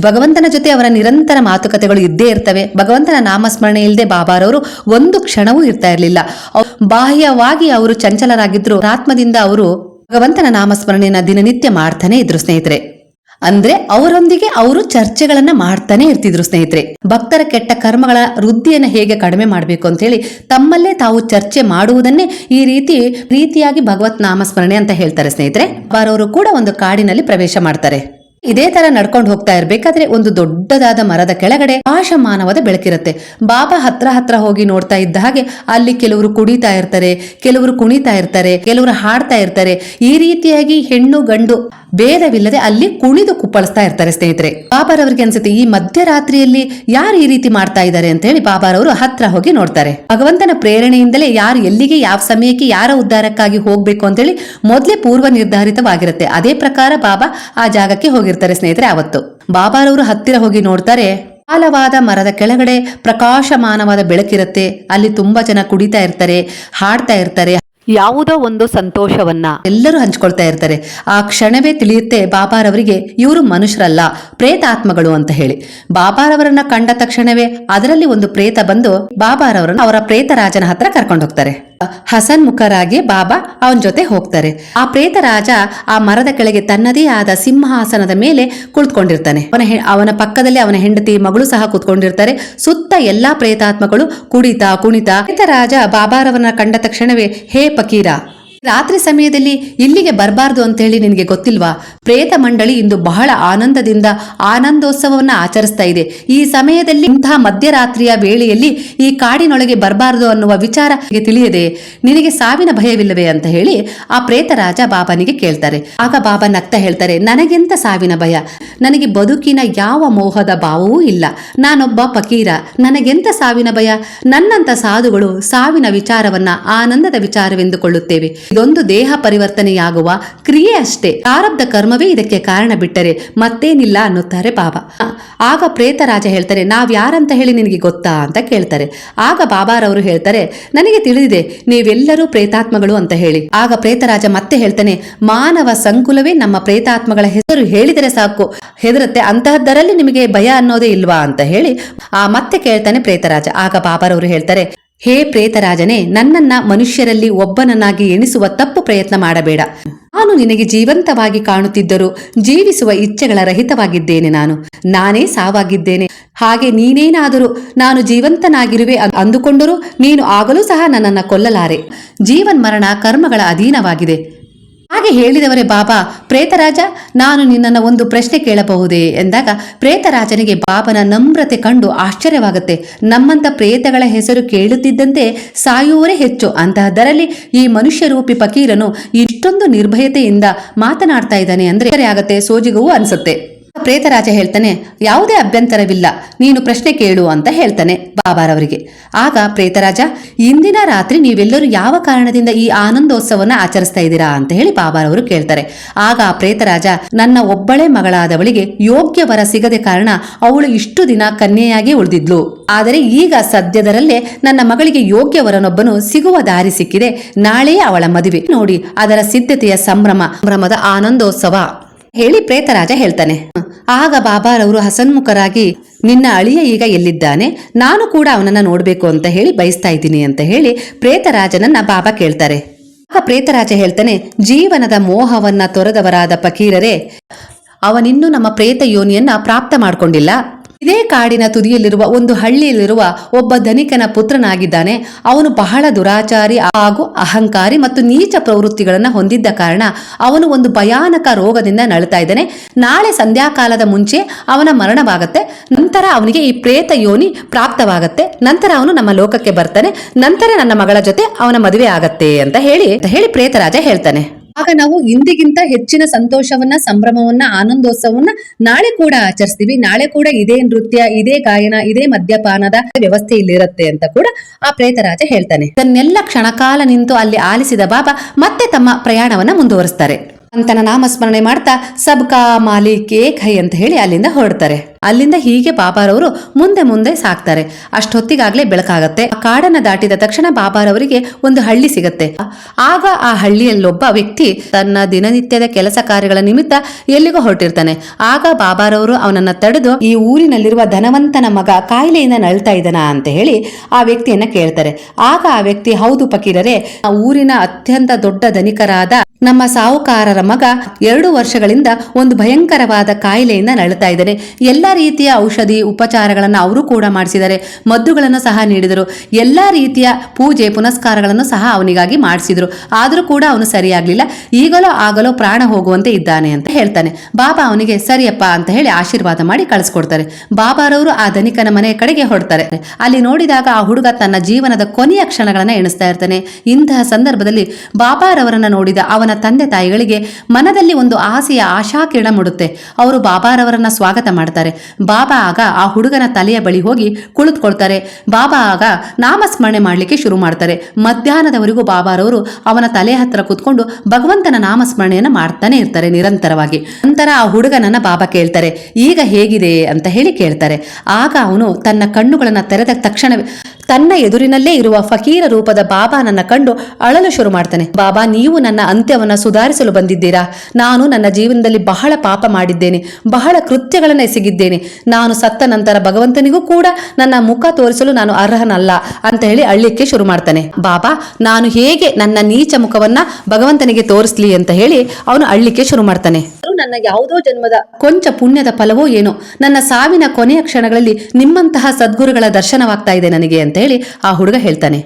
A: ಭಗವಂತನ ಜೊತೆ ಅವರ ನಿರಂತರ ಮಾತುಕತೆಗಳು ಇದ್ದೇ ಇರ್ತವೆ. ಭಗವಂತನ ನಾಮಸ್ಮರಣೆ ಇಲ್ಲದೆ ಬಾಬಾರವರು ಒಂದು ಕ್ಷಣವೂ ಇರ್ತಾ ಇರಲಿಲ್ಲ. ಬಾಹ್ಯವಾಗಿ ಅವರು ಚಂಚಲರಾಗಿದ್ರು. ಆತ್ಮದಿಂದ ಅವರು ಭಗವಂತನ ನಾಮಸ್ಮರಣೆಯನ್ನ ದಿನನಿತ್ಯ ಮಾಡ್ತಾನೆ ಇದ್ರು ಸ್ನೇಹಿತರೆ. ಅಂದ್ರೆ ಅವರೊಂದಿಗೆ ಅವರು ಚರ್ಚೆಗಳನ್ನ ಮಾಡ್ತಾನೆ ಇರ್ತಿದ್ರು ಸ್ನೇಹಿತರೆ. ಭಕ್ತರ ಕೆಟ್ಟ ಕರ್ಮಗಳ ವೃದ್ಧಿಯನ್ನ ಹೇಗೆ ಕಡಿಮೆ ಮಾಡಬೇಕು ಅಂತ ಹೇಳಿ ತಮ್ಮಲ್ಲೇ ತಾವು ಚರ್ಚೆ ಮಾಡುವುದನ್ನೇ ಈ ರೀತಿ ರೀತಿಯಾಗಿ ಭಗವತ್ ನಾಮಸ್ಮರಣೆ ಅಂತ ಹೇಳ್ತಾರೆ ಸ್ನೇಹಿತರೆ. ಬಾರವರು ಕೂಡ ಒಂದು ಕಾಡಿನಲ್ಲಿ ಪ್ರವೇಶ ಮಾಡ್ತಾರೆ. ಇದೇ ತರ ನಡ್ಕೊಂಡು ಹೋಗ್ತಾ ಇರ್ಬೇಕಾದ್ರೆ ಒಂದು ದೊಡ್ಡದಾದ ಮರದ ಕೆಳಗಡೆ ಆಶಮಾನವಾದ ಬೆಳಕಿರುತ್ತೆ. ಬಾಬಾ ಹತ್ರ ಹತ್ರ ಹೋಗಿ ನೋಡ್ತಾ ಇದ್ದ ಹಾಗೆ ಅಲ್ಲಿ ಕೆಲವರು ಕುಡಿತಾ ಇರ್ತಾರೆ, ಕೆಲವರು ಕುಣಿತಾ ಇರ್ತಾರೆ, ಕೆಲವರು ಹಾಡ್ತಾ ಇರ್ತಾರೆ. ಈ ರೀತಿಯಾಗಿ ಹೆಣ್ಣು ಗಂಡು ಭೇದವಿಲ್ಲದೆ ಅಲ್ಲಿ ಕುಣಿದು ಕುಪ್ಪಳಿಸ್ತಾ ಇರ್ತಾರೆ ಸ್ನೇಹಿತರೆ. ಬಾಬಾರವರಿಗೆ ಅನ್ಸುತ್ತೆ, ಈ ಮಧ್ಯರಾತ್ರಿಯಲ್ಲಿ ಯಾರು ಈ ರೀತಿ ಮಾಡ್ತಾ ಇದ್ದಾರೆ ಅಂತ ಹೇಳಿ ಬಾಬಾರವರು ಹತ್ರ ಹೋಗಿ ನೋಡ್ತಾರೆ. ಭಗವಂತನ ಪ್ರೇರಣೆಯಿಂದಲೇ ಯಾರು ಎಲ್ಲಿಗೆ, ಯಾವ ಸಮಯಕ್ಕೆ, ಯಾರ ಉದ್ಧಾರಕ್ಕಾಗಿ ಹೋಗ್ಬೇಕು ಅಂತೇಳಿ ಮೊದಲೇ ಪೂರ್ವ ನಿರ್ಧಾರಿತವಾಗಿರುತ್ತೆ. ಅದೇ ಪ್ರಕಾರ ಬಾಬಾ ಆ ಜಾಗಕ್ಕೆ ಹೋಗಿರ್ತಾರೆ ಸ್ನೇಹಿತರೆ ಅವತ್ತು ಬಾಬಾರವರು ಹತ್ತಿರ ಹೋಗಿ ನೋಡ್ತಾರೆ, ಆಲವಾದ ಮರದ ಕೆಳಗಡೆ ಪ್ರಕಾಶಮಾನವಾದ ಬೆಳಕಿರುತ್ತೆ. ಅಲ್ಲಿ ತುಂಬಾ ಜನ ಕುಡಿತಾ ಇರ್ತಾರೆ, ಹಾಡ್ತಾ ಇರ್ತಾರೆ. ಯಾವುದೋ ಒಂದು ಸಂತೋಷವನ್ನ. ಎಲ್ಲರೂ ಹಂಚ್ಕೊಳ್ತಾ ಇರ್ತಾರೆ. ಆ ಕ್ಷಣವೇ ತಿಳಿಯುತ್ತೆ ಬಾಬಾರವರಿಗೆ, ಇವರು ಮನುಷ್ಯರಲ್ಲ, ಪ್ರೇತಾತ್ಮಗಳು ಅಂತ ಹೇಳಿ. ಬಾಬಾರವರನ್ನ ಕಂಡ ತಕ್ಷಣವೇ ಅದರಲ್ಲಿ ಒಂದು ಪ್ರೇತ ಬಂದು ಬಾಬಾರವರನ್ನು ಅವರ ಪ್ರೇತರಾಜನ ಹತ್ರ ಕರ್ಕೊಂಡು ಹೋಗ್ತಾರೆ ಹಸನ್ ಮುಖರಾಗಿ ಬಾಬಾ ಅವನ ಜೊತೆ ಹೋಗ್ತಾರೆ. ಆ ಪ್ರೇತ ರಾಜ ಆ ಮರದ ಕೆಳಗೆ ತನ್ನದೇ ಆದ ಸಿಂಹಾಸನದ ಮೇಲೆ ಕುಳಿತುಕೊಂಡಿರ್ತಾನೆ. ಅವನ ಅವನ ಪಕ್ಕದಲ್ಲಿ ಅವನ ಹೆಂಡತಿ, ಮಗಳು ಸಹ ಕೂತ್ಕೊಂಡಿರ್ತಾರೆ. ಸುತ್ತ ಎಲ್ಲಾ ಪ್ರೇತಾತ್ಮಗಳು ಕುಡಿತಾ ಕುಣಿತಾ ಪ್ರೇತರಾಜ ಬಾಬಾರವನ್ನ ಕಂಡ ತಕ್ಷಣವೇ, ಹೇ ಫಕೀರ ರಾತ್ರಿ ಸಮಯದಲ್ಲಿ ಇಲ್ಲಿಗೆ ಬರಬಾರ್ದು ಅಂತ ಹೇಳಿ ನಿನಗೆ ಗೊತ್ತಿಲ್ವಾ? ಪ್ರೇತ ಮಂಡಳಿ ಇಂದು ಬಹಳ ಆನಂದದಿಂದ ಆನಂದೋತ್ಸವವನ್ನ ಆಚರಿಸ್ತಾ ಇದೆ. ಈ ಸಮಯದಲ್ಲಿ ಇಂತಹ ಮಧ್ಯರಾತ್ರಿಯ ವೇಳೆಯಲ್ಲಿ ಈ ಕಾಡಿನೊಳಗೆ ಬರಬಾರದು ಅನ್ನುವ ವಿಚಾರ ತಿಳಿಯದೆ? ನಿನಗೆ ಸಾವಿನ ಭಯವಿಲ್ಲವೇ ಅಂತ ಹೇಳಿ ಆ ಪ್ರೇತ ರಾಜ ಬಾಬನಿಗೆ ಕೇಳ್ತಾರೆ. ಆಗ ಬಾಬಾ ನಗ್ತ ಹೇಳ್ತಾರೆ, ನನಗೆಂತ ಸಾವಿನ ಭಯ? ನನಗೆ ಬದುಕಿನ ಯಾವ ಮೋಹದ ಭಾವವೂ ಇಲ್ಲ. ನಾನೊಬ್ಬ ಫಕೀರ. ನನಗೆಂತ ಸಾವಿನ ಭಯ? ನನ್ನಂತ ಸಾಧುಗಳು ಸಾವಿನ ವಿಚಾರವನ್ನ ಆನಂದದ ವಿಚಾರವೆಂದುಕೊಳ್ಳುತ್ತೇವೆ. ಇದೊಂದು ದೇಹ ಪರಿವರ್ತನೆಯಾಗುವ ಕ್ರಿಯೆ ಅಷ್ಟೇ. ಪ್ರಾರಬ್ಧ ಕರ್ಮವೇ ಇದಕ್ಕೆ ಕಾರಣ ಬಿಟ್ಟರೆ ಮತ್ತೇನಿಲ್ಲ ಅನ್ನುತ್ತಾರೆ ಬಾಬಾ. ಆಗ ಪ್ರೇತರಾಜ ಹೇಳ್ತಾರೆ, ನಾವ್ ಯಾರಂತ ಹೇಳಿ ನಿನಗೆ ಗೊತ್ತಾ ಅಂತ ಕೇಳ್ತಾರೆ. ಆಗ ಬಾಬಾರವರು ಹೇಳ್ತಾರೆ, ನನಗೆ ತಿಳಿದಿದೆ, ನೀವೆಲ್ಲರೂ ಪ್ರೇತಾತ್ಮಗಳು ಅಂತ ಹೇಳಿ. ಆಗ ಪ್ರೇತರಾಜ ಮತ್ತೆ ಹೇಳ್ತಾನೆ, ಮಾನವ ಸಂಕುಲವೇ ನಮ್ಮ ಪ್ರೇತಾತ್ಮಗಳ ಹೆಸರು ಹೇಳಿದರೆ ಸಾಕು. ಹೆದರುತ್ತೆ, ಅಂತಹದ್ದರಲ್ಲಿ ನಿಮಗೆ ಭಯ ಅನ್ನೋದೇ ಇಲ್ವಾ ಅಂತ ಹೇಳಿ ಆ ಮತ್ತೆ ಕೇಳ್ತಾನೆ ಪ್ರೇತರಾಜ. ಆಗ ಬಾಬಾರವರು ಹೇಳ್ತಾರೆ ಹೇ ಪ್ರೇತರಾಜನೇ, ನನ್ನನ್ನ ಮನುಷ್ಯರಲ್ಲಿ ಒಬ್ಬನನ್ನಾಗಿ ಎಣಿಸುವ ತಪ್ಪು ಪ್ರಯತ್ನ ಮಾಡಬೇಡ. ನಾನು ನಿನಗೆ ಜೀವಂತವಾಗಿ ಕಾಣುತ್ತಿದ್ದರೂ ಜೀವಿಸುವ ಇಚ್ಛೆಗಳ ರಹಿತವಾಗಿದ್ದೇನೆ ನಾನು. ನಾನೇ ಸಾವಾಗಿದ್ದೇನೆ. ಹಾಗೆ ನೀನೇನಾದರೂ ನಾನು ಜೀವಂತನಾಗಿರುವೆ ಅಂದುಕೊಂಡರೂ ನೀನು ಆಗಲೂ ಸಹ ನನ್ನನ್ನು ಕೊಲ್ಲಲಾರೆ. ಜೀವನ್ ಮರಣ ಕರ್ಮಗಳ ಅಧೀನವಾಗಿದೆ. ಹಾಗೆ ಹೇಳಿದವರೇ ಬಾಬಾ, ಪ್ರೇತರಾಜ, ನಾನು ನಿನ್ನನ್ನು ಒಂದು ಪ್ರಶ್ನೆ ಕೇಳಬಹುದೇ? ಎಂದಾಗ, ಪ್ರೇತರಾಜನಿಗೆ ಬಾಬನ ನಮ್ರತೆ ಕಂಡು ಆಶ್ಚರ್ಯವಾಗುತ್ತೆ. ನಮ್ಮಂತ ಪ್ರೇತಗಳ ಹೆಸರು ಕೇಳುತ್ತಿದ್ದಂತೆ ಸಾಯುವವರೇ ಹೆಚ್ಚು. ಅಂತಹದರಲ್ಲಿ ಈ ಮನುಷ್ಯ ರೂಪಿ ಫಕೀರನು ಇಷ್ಟೊಂದು ನಿರ್ಭಯತೆಯಿಂದ ಮಾತನಾಡ್ತಾ ಇದ್ದಾನೆ ಅಂದ್ರೆ ಆಗತ್ತೆ ಸೋಜಿಗವೂ ಅನ್ಸುತ್ತೆ. ಪ್ರೇತರಾಜ ಹೇಳ್ತಾನೆ, ಯಾವುದೇ ಅಭ್ಯಂತರವಿಲ್ಲ, ನೀನು ಪ್ರಶ್ನೆ ಕೇಳು ಅಂತ ಹೇಳ್ತಾನೆ ಬಾಬಾರವರಿಗೆ. ಆಗ ಪ್ರೇತರಾಜ, ಇಂದಿನ ರಾತ್ರಿ ನೀವೆಲ್ಲರೂ ಯಾವ ಕಾರಣದಿಂದ ಈ ಆನಂದೋತ್ಸವನ ಆಚರಿಸ್ತಾ ಇದ್ದೀರಾ ಅಂತ ಹೇಳಿ ಬಾಬಾರವರು ಕೇಳ್ತಾರೆ. ಆಗ ಪ್ರೇತರಾಜ, ನನ್ನ ಒಬ್ಬಳೇ ಮಗಳಾದವಳಿಗೆ ಯೋಗ್ಯ ವರ ಸಿಗದೆ ಕಾರಣ ಅವಳು ಇಷ್ಟು ದಿನ ಕನ್ಯೆಯಾಗಿ ಉಳಿದಿದ್ಲು. ಆದರೆ ಈಗ ಸದ್ಯದರಲ್ಲೇ ನನ್ನ ಮಗಳಿಗೆ ಯೋಗ್ಯ ವರನೊಬ್ಬನು ಸಿಗುವ ದಾರಿ ಸಿಕ್ಕಿದೆ, ನಾಳೆಯೇ ಅವಳ ಮದುವೆ. ನೋಡಿ, ಅದರ ಸಿದ್ಧತೆಯ ಸಂಭ್ರಮ, ಸಂಭ್ರಮದ ಆನಂದೋತ್ಸವ. ಹೇಳಿ ಪ್ರೇತರಾಜ ಹೇಳ್ತಾನೆ. ಆಗ ಬಾಬಾರವರು ಹಸನ್ಮುಖರಾಗಿ, ನಿನ್ನ ಅಳಿಯ ಈಗ ಎಲ್ಲಿದ್ದಾನೆ? ನಾನು ಕೂಡ ಅವನನ್ನ ನೋಡ್ಬೇಕು ಅಂತ ಹೇಳಿ ಬಯಸ್ತಾ ಇದ್ದೀನಿ ಅಂತ ಹೇಳಿ ಪ್ರೇತರಾಜನನ್ನ ಬಾಬಾ ಕೇಳ್ತಾರೆ. ಆಗ ಪ್ರೇತರಾಜ ಹೇಳ್ತಾನೆ, ಜೀವನದ ಮೋಹವನ್ನ ತೊರೆದವರಾದ ಫಕೀರರೇ, ಅವನಿನ್ನೂ ನಮ್ಮ ಪ್ರೇತ ಯೋನಿಯನ್ನ ಪ್ರಾಪ್ತ ಮಾಡ್ಕೊಂಡಿಲ್ಲ. ಇದೇ ಕಾಡಿನ ತುದಿಯಲ್ಲಿರುವ ಒಂದು ಹಳ್ಳಿಯಲ್ಲಿರುವ ಒಬ್ಬ ಧನಿಕನ ಪುತ್ರನಾಗಿದ್ದಾನೆ. ಅವನು ಬಹಳ ದುರಾಚಾರಿ ಹಾಗೂ ಅಹಂಕಾರಿ ಮತ್ತು ನೀಚ ಪ್ರವೃತ್ತಿಗಳನ್ನು ಹೊಂದಿದ್ದ ಕಾರಣ ಅವನು ಒಂದು ಭಯಾನಕ ರೋಗದಿಂದ ನಳ್ತಾ ಇದ್ದಾನೆ. ನಾಳೆ ಸಂಧ್ಯಾಕಾಲದ ಮುಂಚೆ ಅವನ ಮರಣವಾಗತ್ತೆ. ನಂತರ ಅವನಿಗೆ ಈ ಪ್ರೇತ ಯೋನಿ ಪ್ರಾಪ್ತವಾಗತ್ತೆ. ನಂತರ ಅವನು ನಮ್ಮ ಲೋಕಕ್ಕೆ ಬರ್ತಾನೆ. ನಂತರ ನನ್ನ ಮಗಳ ಜೊತೆ ಅವನ ಮದುವೆ ಆಗತ್ತೆ ಅಂತ ಹೇಳಿ ಹೇಳಿ ಪ್ರೇತರಾಜ ಹೇಳ್ತಾನೆ. ಆಗ ನಾವು ಇಂದಿಗಿಂತ ಹೆಚ್ಚಿನ ಸಂತೋಷವನ್ನ, ಸಂಭ್ರಮವನ್ನ, ಆನಂದೋತ್ಸವವನ್ನ ನಾಳೆ ಕೂಡ ಆಚರಿಸ್ತೀವಿ. ನಾಳೆ ಕೂಡ ಇದೇ ನೃತ್ಯ, ಇದೇ ಗಾಯನ, ಇದೇ ಮದ್ಯಪಾನದ ವ್ಯವಸ್ಥೆ ಇಲ್ಲಿರುತ್ತೆ ಅಂತ ಕೂಡ ಆ ಪ್ರೇತರಾಜ ಹೇಳ್ತಾನೆ. ಇದನ್ನೆಲ್ಲ ಕ್ಷಣಕಾಲ ನಿಂತು ಅಲ್ಲಿ ಆಲಿಸಿದ ಬಾಬಾ ಮತ್ತೆ ತಮ್ಮ ಪ್ರಯಾಣವನ್ನ ಮುಂದುವರಿಸ್ತಾರೆ. ಅಂತನ ನಾಮಸ್ಮರಣೆ ಮಾಡ್ತಾ, ಸಬ್ಕಾ ಮಾಲಿಕ್ ಏಕ್ ಹೈ ಅಂತ ಹೇಳಿ ಅಲ್ಲಿಂದ ಹೊರಡ್ತಾರೆ. ಅಲ್ಲಿಂದ ಹೀಗೆ ಬಾಬಾರವರು ಮುಂದೆ ಮುಂದೆ ಸಾಕ್ತಾರೆ. ಅಷ್ಟೊತ್ತಿಗಾಗ್ಲೇ ಬೆಳಕಾಗತ್ತೆ. ಆ ಕಾಡನ್ನ ದಾಟಿದ ತಕ್ಷಣ ಬಾಬಾರವರಿಗೆ ಒಂದು ಹಳ್ಳಿ ಸಿಗತ್ತೆ. ಆಗ ಆ ಹಳ್ಳಿಯಲ್ಲೊಬ್ಬ ವ್ಯಕ್ತಿ ತನ್ನ ದಿನನಿತ್ಯದ ಕೆಲಸ ಕಾರ್ಯಗಳ ನಿಮಿತ್ತ ಎಲ್ಲಿಗೋ ಹೊರಟಿರ್ತಾನೆ. ಆಗ ಬಾಬಾರವರು ಅವನನ್ನ ತಡೆದು, ಈ ಊರಿನಲ್ಲಿರುವ ಧನವಂತನ ಮಗ ಕಾಯಿಲೆಯಿಂದ ನಳ್ತಾ ಇದ್ದಾನ ಅಂತ ಹೇಳಿ ಆ ವ್ಯಕ್ತಿಯನ್ನ ಕೇಳ್ತಾರೆ. ಆಗ ಆ ವ್ಯಕ್ತಿ, ಹೌದು ಪಕೀರರೆ ಆ ಊರಿನ ಅತ್ಯಂತ ದೊಡ್ಡ ಧನಿಕರಾದ ನಮ್ಮ ಸಾಹುಕಾರರ ಮಗ ಎರಡು ವರ್ಷಗಳಿಂದ ಒಂದು ಭಯಂಕರವಾದ ಕಾಯಿಲೆಯಿಂದ ನಳ್ತಾ ಇದ್ದಾನೆ. ಎಲ್ಲ ರೀತಿಯ ಔಷಧಿ ಉಪಚಾರಗಳನ್ನು ಅವರು ಕೂಡ ಮಾಡಿಸಿದರೆ ಮದ್ದುಗಳನ್ನು ಸಹ ನೀಡಿದರು. ಎಲ್ಲ ರೀತಿಯ ಪೂಜೆ, ಪುನಸ್ಕಾರಗಳನ್ನು ಸಹ ಅವನಿಗಾಗಿ ಮಾಡಿಸಿದರು. ಆದರೂ ಕೂಡ ಅವನು ಸರಿಯಾಗ್ಲಿಲ್ಲ. ಈಗಲೋ ಆಗಲೋ ಪ್ರಾಣ ಹೋಗುವಂತೆ ಇದ್ದಾನೆ ಅಂತ ಹೇಳ್ತಾನೆ. ಬಾಬಾ ಅವನಿಗೆ, ಸರಿಯಪ್ಪ ಅಂತ ಹೇಳಿ ಆಶೀರ್ವಾದ ಮಾಡಿ ಕಳಿಸ್ಕೊಡ್ತಾರೆ. ಬಾಬಾರವರು ಆ ಧನಿಕನ ಮನೆಯ ಕಡೆಗೆ ಹೊಡ್ತಾರೆ ಅಲ್ಲಿ ನೋಡಿದಾಗ ಆ ಹುಡುಗ ತನ್ನ ಜೀವನದ ಕೊನೆಯ ಕ್ಷಣಗಳನ್ನ ಎಣಿಸ್ತಾ ಇರ್ತಾನೆ. ಇಂತಹ ಸಂದರ್ಭದಲ್ಲಿ ಬಾಬಾರವರನ್ನ ನೋಡಿದ ಅವನ ತಂದೆ ತಾಯಿಗಳಿಗೆ ಮನದಲ್ಲಿ ಒಂದು ಆಸೆಯ ಆಶಾಕಿರಣ ಮೂಡುತ್ತೆ. ಅವರು ಬಾಬಾರವರನ್ನ ಸ್ವಾಗತ ಮಾಡ್ತಾರೆ. ಬಾಬಾ ಆಗ ಆ ಹುಡುಗನ ತಲೆಯ ಬಳಿ ಹೋಗಿ ಕುಳಿತುಕೊಳ್ತಾರೆ. ಬಾಬಾ ಆಗ ನಾಮಸ್ಮರಣೆ ಮಾಡಲಿಕ್ಕೆ ಶುರು ಮಾಡ್ತಾರೆ. ಮಧ್ಯಾಹ್ನದವರೆಗೂ ಬಾಬಾರವರು ಅವನ ತಲೆ ಹತ್ತಿರ ಕೂತ್ಕೊಂಡು ಭಗವಂತನ ನಾಮಸ್ಮರಣೆಯನ್ನು ಮಾಡ್ತಾನೆ ಇರ್ತಾರೆ ನಿರಂತರವಾಗಿ. ನಂತರ ಆ ಹುಡುಗನನ್ನ ಬಾಬಾ ಕೇಳ್ತಾರೆ, ಈಗ ಹೇಗಿದೆ? ಅಂತ ಹೇಳಿ ಕೇಳ್ತಾರೆ. ಆಗ ಅವನು ತನ್ನ ಕಣ್ಣುಗಳನ್ನು ತೆರೆದ ತಕ್ಷಣವೇ ತನ್ನ ಎದುರಿನಲ್ಲೇ ಇರುವ ಫಕೀರ ರೂಪದ ಬಾಬಾ ನನ್ನ ಕಂಡು ಅಳಲು ಶುರು ಮಾಡ್ತಾನೆ. ಬಾಬಾ, ನೀವು ನನ್ನ ಅಂತ್ಯವನ್ನ ಸುಧಾರಿಸಲು ಬಂದಿದ್ದೀರಾ? ನಾನು ನನ್ನ ಜೀವನದಲ್ಲಿ ಬಹಳ ಪಾಪ ಮಾಡಿದ್ದೇನೆ. ಬಹಳ ಕೃತ್ಯಗಳನ್ನು ಎಸಗಿದ್ದೇನೆ. ನಾನು ಸತ್ತ ನಂತರ ಭಗವಂತನಿಗೂ ಕೂಡ ನನ್ನ ಮುಖ ತೋರಿಸಲು ನಾನು ಅರ್ಹನಲ್ಲ ಅಂತ ಹೇಳಿ ಅಳ್ಳಿಕ್ಕೆ ಶುರು ಮಾಡ್ತಾನೆ. ಬಾಬಾ, ನಾನು ಹೇಗೆ ನನ್ನ ನೀಚ ಮುಖವನ್ನ ಭಗವಂತನಿಗೆ ತೋರಿಸ್ಲಿ ಅಂತ ಹೇಳಿ ಅವನು ಅಳ್ಳಿಕ್ಕೆ ಶುರು ಮಾಡ್ತಾನೆ. ನನ್ನ ಯಾವುದೋ ಜನ್ಮದ ಕೊಂಚ ಪುಣ್ಯದ ಫಲವೋ ಏನೋ? ನನ್ನ ಸಾವಿನ ಕೊನೆಯ ಕ್ಷಣಗಳಲ್ಲಿ ನಿಮ್ಮಂತಹ ಸದ್ಗುರುಗಳ ದರ್ಶನವಾಗ್ತಾ ಇದೆ ನನಗೆ ಅಂತ ಹೇಳಿ ಆ ಹುಡುಗ ಹೇಳ್ತಾನೆ.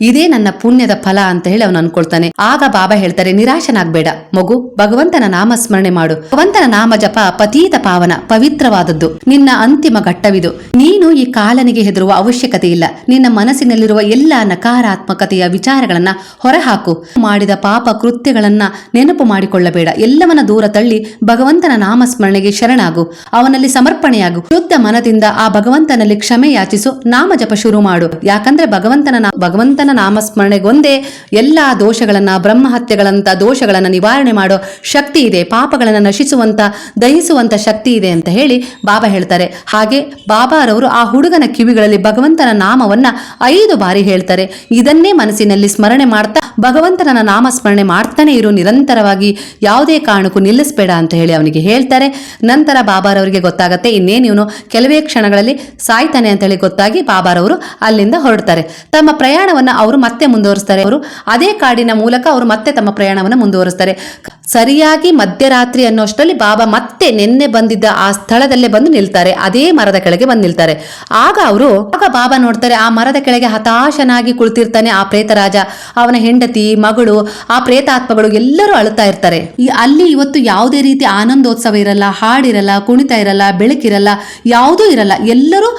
A: ಇದೇ ನನ್ನ ಪುಣ್ಯದ ಫಲ ಅಂತ ಹೇಳಿ ಅವನು ಅನ್ಕೊಳ್ತಾನೆ. ಆಗ ಬಾಬಾ ಹೇಳ್ತಾರೆ, ನಿರಾಶನಾಗ್ಬೇಡ. ಮಗು, ಭಗವಂತನ ನಾಮ ಸ್ಮರಣೆ ಮಾಡು. ಭಗವಂತನ ನಾಮ ಜಪ ಪತೀತ ಪಾವನ, ಪವಿತ್ರವಾದದ್ದು. ನಿನ್ನ ಅಂತಿಮ ಘಟ್ಟವಿದು. ನೀನು ಈ ಕಾಲನಿಗೆ ಹೆದರುವ ಅವಶ್ಯಕತೆ ಇಲ್ಲ. ನಿನ್ನ ಮನಸ್ಸಿನಲ್ಲಿರುವ ಎಲ್ಲ ನಕಾರಾತ್ಮಕತೆಯ ವಿಚಾರಗಳನ್ನ ಹೊರಹಾಕು. ಮಾಡಿದ ಪಾಪ ಕೃತ್ಯಗಳನ್ನ ನೆನಪು ಮಾಡಿಕೊಳ್ಳಬೇಡ. ಎಲ್ಲವನ್ನ ದೂರ ತಳ್ಳಿ ಭಗವಂತನ ನಾಮಸ್ಮರಣೆಗೆ ಶರಣಾಗು. ಅವನಲ್ಲಿ ಸಮರ್ಪಣೆಯಾಗು. ಶುದ್ಧ ಮನದಿಂದ ಆ ಭಗವಂತನಲ್ಲಿ ಕ್ಷಮೆ ಯಾಚಿಸು ನಾಮ ಜಪ ಶುರು ಮಾಡು. ಯಾಕಂದ್ರೆ ಭಗವಂತನ ನಾ- ಭಗವಂತನ ನಾಮಸ್ಮರಣೆಗೊಂದೇ ಎಲ್ಲ ದೋಷಗಳನ್ನು ಬ್ರಹ್ಮಹತ್ಯೆಗಳಂಥ ದೋಷಗಳನ್ನು ನಿವಾರಣೆ ಮಾಡೋ ಶಕ್ತಿ ಇದೆ, ಪಾಪಗಳನ್ನು ನಶಿಸುವಂಥ ದಹಿಸುವಂಥ ಶಕ್ತಿ ಇದೆ ಅಂತ ಹೇಳಿ ಬಾಬಾ ಹೇಳ್ತಾರೆ. ಹಾಗೆ ಬಾಬಾರವರು ಆ ಹುಡುಗನ ಕಿವಿಗಳಲ್ಲಿ ಭಗವಂತನ ನಾಮವನ್ನು ಐದು ಬಾರಿ ಹೇಳ್ತಾರೆ. ಇದನ್ನೇ ಮನಸ್ಸಿನಲ್ಲಿ ಸ್ಮರಣೆ ಮಾಡ್ತಾ ಭಗವಂತನ ನಾಮಸ್ಮರಣೆ ಮಾಡ್ತಾನೆ ಇರು, ನಿರಂತರವಾಗಿ ಯಾವುದೇ ಕಾರಣಕ್ಕೂ ನಿಲ್ಲಿಸಬೇಡ ಅಂತ ಹೇಳಿ ಅವನಿಗೆ ಹೇಳ್ತಾರೆ. ನಂತರ ಬಾಬಾರವರಿಗೆ ಗೊತ್ತಾಗತ್ತೆ ಇನ್ನೇನು ಇವನು ಕೆಲವೇ ಕ್ಷಣಗಳಲ್ಲಿ ಸಾಯ್ತಾನೆ ಅಂತ ಹೇಳಿ ಗೊತ್ತಾಗಿ ಬಾಬಾರವರು ಅಲ್ಲಿಂದ ಹೊರಡ್ತಾರೆ. ತಮ್ಮ ಪ್ರಯಾಣ ಪ್ರಯಾಣವನ್ನ ಅವರು ಮತ್ತೆ ಮುಂದುವರಿಸ್ತಾರೆ. ಅವರು ಅದೇ ಕಾಡಿನ ಮೂಲಕ ಅವರು ಮತ್ತೆ ತಮ್ಮ ಪ್ರಯಾಣವನ್ನು ಮುಂದುವರಿಸ್ತಾರೆ. ಸರಿಯಾಗಿ ಮಧ್ಯರಾತ್ರಿ ಅನ್ನೋಷ್ಟರಲ್ಲಿ ಬಾಬಾ ಮತ್ತೆ ನಿನ್ನೆ ಬಂದಿದ್ದ ಆ ಸ್ಥಳದಲ್ಲೇ ಬಂದು ನಿಲ್ತಾರೆ. ಅದೇ ಮರದ ಕೆಳಗೆ ಬಂದು ನಿಲ್ತಾರೆ. ಆಗ ಅವರು, ಆಗ ಬಾಬಾ ನೋಡ್ತಾರೆ, ಆ ಮರದ ಕೆಳಗೆ ಹತಾಶನಾಗಿ ಕುಳಿತಿರ್ತಾನೆ ಆ ಪ್ರೇತರಾಜ. ಅವನ ಹೆಂಡತಿ, ಮಗಳು, ಆ ಪ್ರೇತಾತ್ಮಗಳು ಎಲ್ಲರೂ ಅಳುತ್ತಾ ಇರ್ತಾರೆ. ಅಲ್ಲಿ ಇವತ್ತು ಯಾವುದೇ ರೀತಿ ಆನಂದೋತ್ಸವ ಇರಲ್ಲ, ಹಾಡಿರಲ್ಲ, ಕುಣಿತ ಇರಲ್ಲ, ಬೆಳಕಿರಲ್ಲ, ಯಾವುದೂ ಇರಲ್ಲ. ಎಲ್ಲರೂ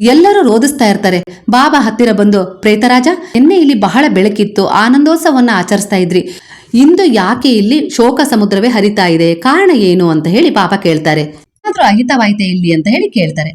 A: ಎಲ್ಲರೂ ರೋಧಿಸ್ತಾ ಇರ್ತಾರೆ. ಬಾಬಾ ಹತ್ತಿರ ಬಂದು, ಪ್ರೇತರಾಜ, ನಿನ್ನೆ ಇಲ್ಲಿ ಬಹಳ ಬೆಳಕಿತ್ತು. ಆನಂದೋತ್ಸವನ್ನ ಆಚರಿಸ್ತಾ ಇದ್ರಿ. ಇಂದು ಯಾಕೆ ಇಲ್ಲಿ ಶೋಕ ಸಮುದ್ರವೇ ಹರಿತಾ ಇದೆ? ಕಾರಣ ಏನು? ಅಂತ ಹೇಳಿ ಬಾಬಾ ಕೇಳ್ತಾರೆ. ಏನಾದ್ರೂ ಅಹಿತವಾಯ್ತೆ ಇಲ್ಲಿ ಅಂತ ಹೇಳಿ ಕೇಳ್ತಾರೆ.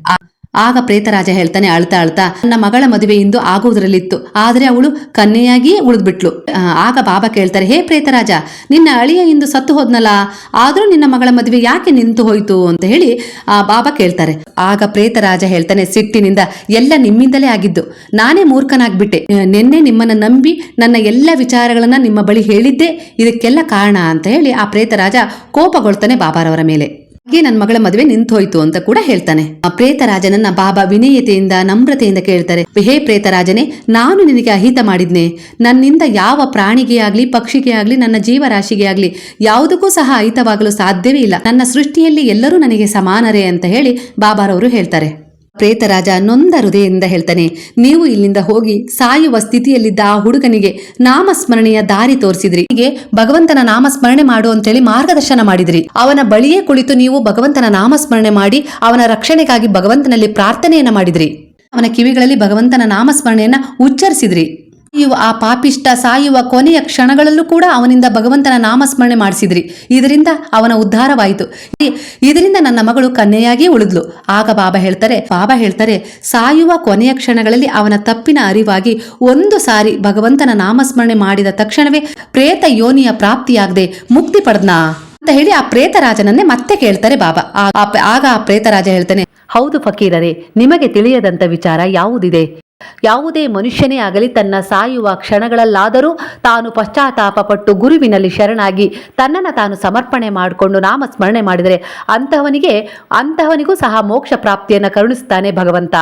A: ಆಗ ಪ್ರೇತರಾಜ ಹೇಳ್ತಾನೆ ಅಳ್ತಾ ಅಳ್ತಾ, ನನ್ನ ಮಗಳ ಮದುವೆ ಇಂದು ಆಗುವುದರಲ್ಲಿತ್ತು. ಆದ್ರೆ ಅವಳು ಕನ್ಯೆಯಾಗಿಯೇ ಉಳಿದ್ಬಿಟ್ಲು. ಆಗ ಬಾಬಾ ಕೇಳ್ತಾರೆ, ಹೇ ಪ್ರೇತರಾಜ, ನಿನ್ನ ಅಳಿಯ ಇಂದು ಸತ್ತು ಹೋದ್ನಲ್ಲ? ಆದರೂ ನಿನ್ನ ಮಗಳ ಮದುವೆ ಯಾಕೆ ನಿಂತು ಹೋಯ್ತು? ಅಂತ ಹೇಳಿ, ಆ, ಬಾಬಾ ಕೇಳ್ತಾರೆ. ಆಗ ಪ್ರೇತರಾಜ ಹೇಳ್ತಾನೆ, ಸಿಟ್ಟಿನಿಂದ ಎಲ್ಲ ನಿಮ್ಮಿಂದಲೇ ಆಗಿದ್ದು. ನಾನೇ ಮೂರ್ಖನಾಗ್ಬಿಟ್ಟೆ. ನಿನ್ನೆ ನಿಮ್ಮನ್ನ ನಂಬಿ ನನ್ನ ಎಲ್ಲ ವಿಚಾರಗಳನ್ನ ನಿಮ್ಮ ಬಳಿ ಹೇಳಿದ್ದೆ. ಇದಕ್ಕೆಲ್ಲ ಕಾರಣ? ಅಂತ ಹೇಳಿ ಆ ಪ್ರೇತರಾಜ ಕೋಪಗೊಳ್ತಾನೆ ಬಾಬಾರವರ ಮೇಲೆ. ಹಾಗೆ ನನ್ನ ಮಗಳ ಮದುವೆ ನಿಂತೋಯ್ತು ಅಂತ ಕೂಡ ಹೇಳ್ತಾನೆ. ಆ ಪ್ರೇತರಾಜನನ್ನ ಬಾಬಾ ವಿನಯತೆಯಿಂದ, ನಮ್ರತೆಯಿಂದ ಕೇಳ್ತಾರೆ. ಹೇ ಪ್ರೇತರಾಜನೇ, ನಾನು ನಿನಗೆ ಅಹಿತ ಮಾಡಿದ್ನೆ. ನನ್ನಿಂದ ಯಾವ ಪ್ರಾಣಿಗೆ ಆಗ್ಲಿ, ಪಕ್ಷಿಗೆ ಆಗ್ಲಿ, ನನ್ನ ಜೀವರಾಶಿಗೆ ಆಗ್ಲಿ, ಯಾವುದಕ್ಕೂ ಸಹ ಅಹಿತವಾಗಲು ಸಾಧ್ಯವೇ ಇಲ್ಲ. ನನ್ನ ಸೃಷ್ಟಿಯಲ್ಲಿ ಎಲ್ಲರೂ ನನಗೆ ಸಮಾನರೇ ಅಂತ ಹೇಳಿ ಬಾಬಾರವರು ಹೇಳ್ತಾರೆ. ಪ್ರೇತರಾಜ ನೊಂದ ಹೃದಯದಿಂದ ಹೇಳ್ತಾನೆ, ನೀವು ಇಲ್ಲಿಂದ ಹೋಗಿ ಸಾಯುವ ಸ್ಥಿತಿಯಲ್ಲಿದ್ದ ಆ ಹುಡುಗನಿಗೆ ನಾಮಸ್ಮರಣೆಯ ದಾರಿ ತೋರಿಸಿದ್ರಿ. ಹೀಗೆ ಭಗವಂತನ ನಾಮಸ್ಮರಣೆ ಮಾಡು ಅಂತೇಳಿ ಮಾರ್ಗದರ್ಶನ ಮಾಡಿದ್ರಿ. ಅವನ ಬಳಿಯೇ ಕುಳಿತು ನೀವು ಭಗವಂತನ ನಾಮಸ್ಮರಣೆ ಮಾಡಿ ಅವನ ರಕ್ಷಣೆಗಾಗಿ ಭಗವಂತನಲ್ಲಿ ಪ್ರಾರ್ಥನೆಯನ್ನ ಮಾಡಿದ್ರಿ. ಅವನ ಕಿವಿಗಳಲ್ಲಿ ಭಗವಂತನ ನಾಮಸ್ಮರಣೆಯನ್ನ ಉಚ್ಚರಿಸಿದ್ರಿ. ಆ ಪಾಪಿಷ್ಟ ಸಾಯುವ ಕೊನೆಯ ಕ್ಷಣಗಳಲ್ಲೂ ಕೂಡ ಅವನಿಂದ ಭಗವಂತನ ನಾಮಸ್ಮರಣೆ ಮಾಡಿಸಿದ್ರಿ. ಇದರಿಂದ ಅವನ ಉದ್ಧಾರವಾಯಿತು. ಇದರಿಂದ ನನ್ನ ಮಗಳು ಕನ್ಯೆಯಾಗಿ ಉಳಿದ್ಲು. ಆಗ ಬಾಬಾ ಹೇಳ್ತಾರೆ ಬಾಬಾ ಹೇಳ್ತಾರೆ, ಸಾಯುವ ಕೊನೆಯ ಕ್ಷಣಗಳಲ್ಲಿ ಅವನ ತಪ್ಪಿನ ಅರಿವಾಗಿ ಒಂದು ಸಾರಿ ಭಗವಂತನ ನಾಮಸ್ಮರಣೆ ಮಾಡಿದ ತಕ್ಷಣವೇ ಪ್ರೇತ ಯೋನಿಯ ಪ್ರಾಪ್ತಿಯಾಗದೆ ಮುಕ್ತಿ ಪಡೆದ್ನಾ? ಅಂತ ಹೇಳಿ ಆ ಪ್ರೇತರಾಜನನ್ನೇ ಮತ್ತೆ ಕೇಳ್ತಾರೆ ಬಾಬಾ. ಆಗ ಆ ಪ್ರೇತರಾಜ ಹೇಳ್ತಾನೆ, ಹೌದು ಫಕೀರರೇ, ನಿಮಗೆ ತಿಳಿಯದಂತ ವಿಚಾರ ಯಾವುದಿದೆ? ಯಾವುದೇ ಮನುಷ್ಯನೇ ಆಗಲಿ ತನ್ನ ಸಾಯುವ ಕ್ಷಣಗಳಲ್ಲಾದರೂ ತಾನು ಪಶ್ಚಾತ್ತಾಪ ಪಟ್ಟು ಗುರುವಿನಲ್ಲಿ ಶರಣಾಗಿ ತನ್ನನ್ನು ತಾನು ಸಮರ್ಪಣೆ ಮಾಡಿಕೊಂಡು ನಾಮಸ್ಮರಣೆ ಮಾಡಿದರೆ ಅಂತಹವನಿಗೆ ಅಂತಹವನಿಗೂ ಸಹ ಮೋಕ್ಷ ಪ್ರಾಪ್ತಿಯನ್ನು ಕರುಣಿಸ್ತಾನೆ ಭಗವಂತ.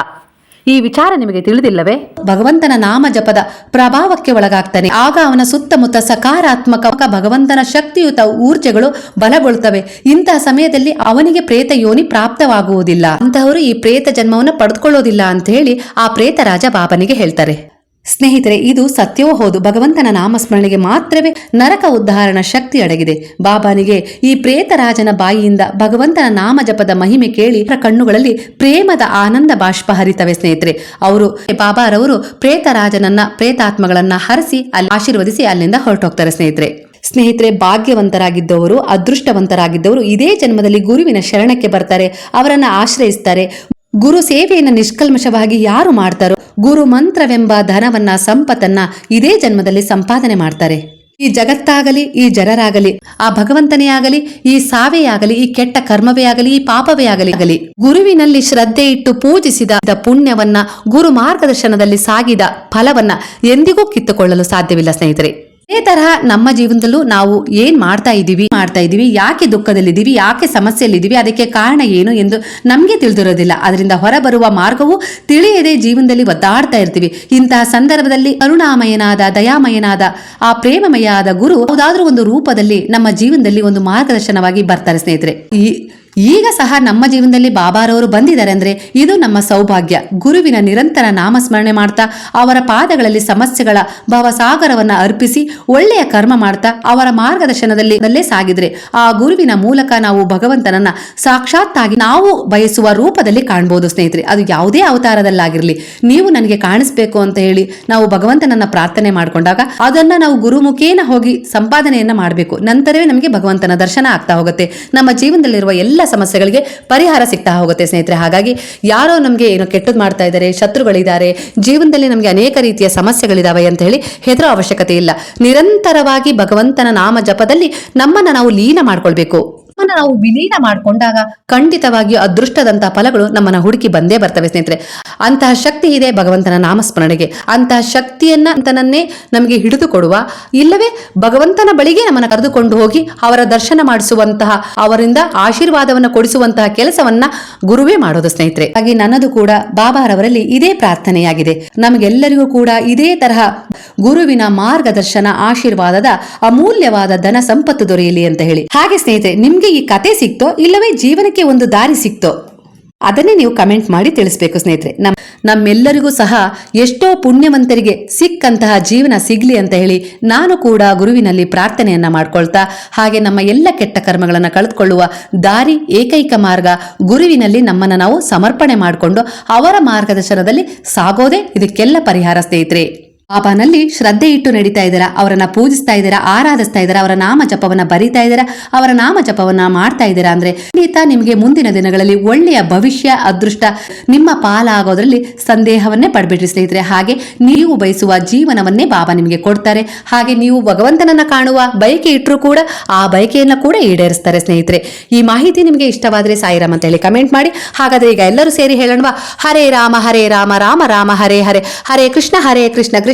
A: ಈ ವಿಚಾರ ನಿಮಗೆ ತಿಳಿದಿಲ್ಲವೇ? ಭಗವಂತನ ನಾಮ ಜಪದ ಪ್ರಭಾವಕ್ಕೆ ಒಳಗಾಗ್ತಾನೆ. ಆಗ ಅವನ ಸುತ್ತಮುತ್ತ ಸಕಾರಾತ್ಮಕ ಭಗವಂತನ ಶಕ್ತಿಯುತ ಊರ್ಜೆಗಳು ಬಲಗೊಳ್ತವೆ. ಇಂತಹ ಸಮಯದಲ್ಲಿ ಅವನಿಗೆ ಪ್ರೇತ ಯೋನಿ ಪ್ರಾಪ್ತವಾಗುವುದಿಲ್ಲ. ಅಂತಹವರು ಈ ಪ್ರೇತ ಜನ್ಮವನ್ನು ಪಡೆದುಕೊಳ್ಳೋದಿಲ್ಲ ಅಂತ ಹೇಳಿ ಆ ಪ್ರೇತ ರಾಜ ಬಾಬನಿಗೆ ಹೇಳ್ತಾರೆ. ಸ್ನೇಹಿತರೆ, ಇದು ಸತ್ಯವೋ ಹೌದು? ಭಗವಂತನ ನಾಮಸ್ಮರಣೆಗೆ ಮಾತ್ರವೇ ನರಕ ಉದ್ಧಾರಣ ಶಕ್ತಿ ಅಡಗಿದೆ. ಬಾಬಾನಿಗೆ ಈ ಪ್ರೇತರಾಜನ ಬಾಯಿಯಿಂದ ಭಗವಂತನ ನಾಮ ಜಪದ ಮಹಿಮೆ ಕೇಳಿ ಕಣ್ಣುಗಳಲ್ಲಿ ಪ್ರೇಮದ ಆನಂದ ಬಾಷ್ಪ ಹರಿತವೆ ಸ್ನೇಹಿತರೆ. ಅವರು ಬಾಬಾರವರು ಪ್ರೇತರಾಜನನ್ನ, ಪ್ರೇತಾತ್ಮಗಳನ್ನ ಹರಿಸಿ ಅಲ್ಲಿ ಆಶೀರ್ವದಿಸಿ ಅಲ್ಲಿಂದ ಹೊರಟೋಗ್ತಾರೆ ಸ್ನೇಹಿತರೆ. ಸ್ನೇಹಿತರೆ, ಭಾಗ್ಯವಂತರಾಗಿದ್ದವರು, ಅದೃಷ್ಟವಂತರಾಗಿದ್ದವರು ಇದೇ ಜನ್ಮದಲ್ಲಿ ಗುರುವಿನ ಶರಣಕ್ಕೆ ಬರ್ತಾರೆ, ಅವರನ್ನ ಆಶ್ರಯಿಸ್ತಾರೆ. ಗುರು ಸೇವೆಯನ್ನು ನಿಷ್ಕಲ್ಮಶವಾಗಿ ಯಾರು ಮಾಡ್ತಾರೋ, ಗುರು ಮಂತ್ರವೆಂಬ ಧನವನ್ನ, ಸಂಪತ್ತನ್ನ ಇದೇ ಜನ್ಮದಲ್ಲಿ ಸಂಪಾದನೆ ಮಾಡ್ತಾರೆ. ಈ ಜಗತ್ತಾಗಲಿ, ಈ ಜನರಾಗಲಿ, ಆ ಭಗವಂತನೇ ಆಗಲಿ, ಈ ಸಾವೇ ಆಗಲಿ ಈ ಕೆಟ್ಟ ಕರ್ಮವೇ ಆಗಲಿ, ಈ ಪಾಪವೇ ಆಗಲಿ ಆಗಲಿ, ಗುರುವಿನಲ್ಲಿ ಶ್ರದ್ಧೆ ಇಟ್ಟು ಪೂಜಿಸಿದ ಪುಣ್ಯವನ್ನ, ಗುರು ಮಾರ್ಗದರ್ಶನದಲ್ಲಿ ಸಾಗಿದ ಫಲವನ್ನ ಎಂದಿಗೂ ಕಿತ್ತುಕೊಳ್ಳಲು ಸಾಧ್ಯವಿಲ್ಲ ಸ್ನೇಹಿತರೆ. ಇದೇ ತರಹ ನಮ್ಮ ಜೀವನದಲ್ಲೂ ನಾವು ಏನ್ ಮಾಡ್ತಾ ಇದ್ದೀವಿ ಮಾಡ್ತಾ ಇದ್ದೀವಿ, ಯಾಕೆ ದುಃಖದಲ್ಲಿದ್ದೀವಿ, ಯಾಕೆ ಸಮಸ್ಯೆಯಲ್ಲಿದ್ದೀವಿ, ಅದಕ್ಕೆ ಕಾರಣ ಏನು ಎಂದು ನಮಗೆ ತಿಳಿದಿರೋದಿಲ್ಲ. ಅದರಿಂದ ಹೊರಬರುವ ಮಾರ್ಗವು ತಿಳಿಯದೆ ಜೀವನದಲ್ಲಿ ಒದ್ದಾಡ್ತಾ ಇರ್ತೀವಿ. ಇಂತಹ ಸಂದರ್ಭದಲ್ಲಿ ಕರುಣಾಮಯನಾದ, ದಯಾಮಯನಾದ, ಆ ಪ್ರೇಮಮಯಾದ ಗುರು ಯಾವುದಾದ್ರೂ ಒಂದು ರೂಪದಲ್ಲಿ ನಮ್ಮ ಜೀವನದಲ್ಲಿ ಒಂದು ಮಾರ್ಗದರ್ಶನವಾಗಿ ಬರ್ತಾರೆ, ಸ್ನೇಹಿತರೆ. ಈ ಈಗ ಸಹ ನಮ್ಮ ಜೀವನದಲ್ಲಿ ಬಾಬಾರವರು ಬಂದಿದ್ದಾರೆ ಅಂದ್ರೆ ಇದು ನಮ್ಮ ಸೌಭಾಗ್ಯ. ಗುರುವಿನ ನಿರಂತರ ನಾಮಸ್ಮರಣೆ ಮಾಡ್ತಾ, ಅವರ ಪಾದಗಳಲ್ಲಿ ಸಮಸ್ಯೆಗಳ ಭವಸಾಗರವನ್ನ ಅರ್ಪಿಸಿ, ಒಳ್ಳೆಯ ಕರ್ಮ ಮಾಡ್ತಾ, ಅವರ ಮಾರ್ಗದರ್ಶನದಲ್ಲಿ ಸಾಗಿದ್ರೆ, ಆ ಗುರುವಿನ ಮೂಲಕ ನಾವು ಭಗವಂತನನ್ನ ಸಾಕ್ಷಾತ್ತಾಗಿ ನಾವು ಬಯಸುವ ರೂಪದಲ್ಲಿ ಕಾಣ್ಬೋದು ಸ್ನೇಹಿತರೆ. ಅದು ಯಾವುದೇ ಅವತಾರದಲ್ಲಾಗಿರಲಿ. ನೀವು ನನಗೆ ಕಾಣಿಸ್ಬೇಕು ಅಂತ ಹೇಳಿ ನಾವು ಭಗವಂತನನ್ನ ಪ್ರಾರ್ಥನೆ ಮಾಡ್ಕೊಂಡಾಗ, ಅದನ್ನ ನಾವು ಗುರುಮುಖೇನ ಹೋಗಿ ಸಂಪಾದನೆಯನ್ನ ಮಾಡಬೇಕು. ನಂತರವೇ ನಮಗೆ ಭಗವಂತನ ದರ್ಶನ ಆಗ್ತಾ ಹೋಗುತ್ತೆ. ನಮ್ಮ ಜೀವನದಲ್ಲಿರುವ ಎಲ್ಲ ಸಮಸ್ಯೆಗಳಿಗೆ ಪರಿಹಾರ ಸಿಗ್ತಾ ಹೋಗುತ್ತೆ ಸ್ನೇಹಿತರೆ. ಹಾಗಾಗಿ ಯಾರೋ ನಮಗೆ ಏನೋ ಕೆಟ್ಟದ್ದು ಮಾಡ್ತಾ ಇದ್ದಾರೆ, ಶತ್ರುಗಳಿದ್ದಾರೆ, ಜೀವನದಲ್ಲಿ ನಮಗೆ ಅನೇಕ ರೀತಿಯ ಸಮಸ್ಯೆಗಳಿದಾವೆ ಅಂತ ಹೇಳಿ ಹೆದರೋ ಅವಶ್ಯಕತೆ ಇಲ್ಲ. ನಿರಂತರವಾಗಿ ಭಗವಂತನ ನಾಮ ಜಪದಲ್ಲಿ ನಮ್ಮನ್ನ ನಾವು ಲೀನ ಮಾಡ್ಕೊಳ್ಬೇಕು. ನಾವು ವಿಲೀನ ಮಾಡಿಕೊಂಡಾಗ ಖಂಡಿತವಾಗಿಯೂ ಅದೃಷ್ಟದಂತಹ ಫಲಗಳು ನಮ್ಮನ್ನ ಹುಡುಕಿ ಬಂದೇ ಬರ್ತವೆ ಸ್ನೇಹಿತರೆ. ಅಂತಹ ಶಕ್ತಿ ಇದೆ ಭಗವಂತನ ನಾಮಸ್ಮರಣೆಗೆ. ಅಂತಹ ಶಕ್ತಿಯನ್ನ ಅಂತನನ್ನೇ ನಮಗೆ ಹಿಡಿದು ಕೊಡುವ, ಇಲ್ಲವೇ ಭಗವಂತನ ಬಳಿಗೆ ನಮ್ಮನ್ನ ಕರೆದುಕೊಂಡು ಹೋಗಿ ಅವರ ದರ್ಶನ ಮಾಡಿಸುವಂತಹ, ಅವರಿಂದ ಆಶೀರ್ವಾದವನ್ನು ಕೊಡಿಸುವಂತಹ ಕೆಲಸವನ್ನ ಗುರುವೇ ಮಾಡೋದು ಸ್ನೇಹಿತರೆ. ಹಾಗೆ ನನ್ನದು ಕೂಡ ಬಾಬಾರವರಲ್ಲಿ ಇದೇ ಪ್ರಾರ್ಥನೆಯಾಗಿದೆ. ನಮಗೆಲ್ಲರಿಗೂ ಕೂಡ ಇದೇ ತರಹ ಗುರುವಿನ ಮಾರ್ಗದರ್ಶನ, ಆಶೀರ್ವಾದದ ಅಮೂಲ್ಯವಾದ ಧನ ಸಂಪತ್ತು ದೊರೆಯಲಿ ಅಂತ ಹೇಳಿ. ಹಾಗೆ ಸ್ನೇಹಿತರೆ, ನಿಮ್ಗೆ ಈ ಕತೆ ಸಿಕ್ತೋ ಇಲ್ಲವೇ ಜೀವನಕ್ಕೆ ಒಂದು ದಾರಿ ಸಿಕ್ತೋ? ಅದನ್ನೇ ನೀವು ಕಮೆಂಟ್ ಮಾಡಿ ತಿಳಿಸ್ಬೇಕು ಸ್ನೇಹಿತರೆ. ನಮ್ಮ ನಮ್ಮೆಲ್ಲರಿಗೂ ಸಹ ಎಷ್ಟೋ ಪುಣ್ಯವಂತರಿಗೆ ಸಿಕ್ಕಂತಹ ಜೀವನ ಸಿಗ್ಲಿ ಅಂತ ಹೇಳಿ ನಾನು ಕೂಡ ಗುರುವಿನಲ್ಲಿ ಪ್ರಾರ್ಥನೆಯನ್ನ ಮಾಡ್ಕೊಳ್ತಾ, ಹಾಗೆ ನಮ್ಮ ಎಲ್ಲ ಕೆಟ್ಟ ಕರ್ಮಗಳನ್ನು ಕಳೆದುಕೊಳ್ಳುವ ದಾರಿ, ಏಕೈಕ ಮಾರ್ಗ ಗುರುವಿನಲ್ಲಿ ನಮ್ಮನ್ನು ನಾವು ಸಮರ್ಪಣೆ ಮಾಡಿಕೊಂಡು ಅವರ ಮಾರ್ಗದರ್ಶನದಲ್ಲಿ ಸಾಗೋದೇ ಇದಕ್ಕೆಲ್ಲ ಪರಿಹಾರ ಸ್ನೇಹಿತರೆ. ಬಾಬಾನಲ್ಲಿ ಶ್ರದ್ಧೆ ಇಟ್ಟು ನಡೀತಾ ಇದ್ದೀರಾ, ಅವರನ್ನ ಪೂಜಿಸ್ತಾ ಇದ್ದೀರಾ, ಆರಾಧಿಸ್ತಾ ಇದ್ದೀರಾ, ಅವರ ನಾಮ ಜಪವನ್ನ ಬರಿತಾ ಇದ್ದೀರಾ, ಅವರ ನಾಮ ಜಪವನ್ನ ಮಾಡ್ತಾ ಇದ್ದೀರಾ ಅಂದ್ರೆ ಖಂಡಿತ ನಿಮಗೆ ಮುಂದಿನ ದಿನಗಳಲ್ಲಿ ಒಳ್ಳೆಯ ಭವಿಷ್ಯ, ಅದೃಷ್ಟ, ನಿಮ್ಮ ಪಾಲಾಗೋದ್ರಲ್ಲಿ ಸಂದೇಹವನ್ನೇ ಪಡ್ಬಿಟ್ರಿ ಸ್ನೇಹಿತರೆ. ಹಾಗೆ ನೀವು ಬಯಸುವ ಜೀವನವನ್ನೇ ಬಾಬಾ ನಿಮಗೆ ಕೊಡ್ತಾರೆ. ಹಾಗೆ ನೀವು ಭಗವಂತನನ್ನ ಕಾಣುವ ಬಯಕೆ ಇಟ್ಟರು ಕೂಡ ಆ ಬಯಕೆಯನ್ನ ಕೂಡ ಈಡೇರಿಸ್ತಾರೆ ಸ್ನೇಹಿತರೆ. ಈ ಮಾಹಿತಿ ನಿಮಗೆ ಇಷ್ಟವಾದ್ರೆ ಸಾಯಿರಾಮ್ ಅಂತ ಹೇಳಿ ಕಮೆಂಟ್ ಮಾಡಿ. ಹಾಗಾದ್ರೆ ಈಗ ಎಲ್ಲರೂ ಸೇರಿ ಹೇಳೋಣವಾ? ಹರೇ ರಾಮ ಹರೇ ರಾಮ ರಾಮ ರಾಮ, ಹರೇ ಹರೇ. ಹರೇ ಕೃಷ್ಣ ಹರೇ ಕೃಷ್ಣ. ಕೃಷ್ಣ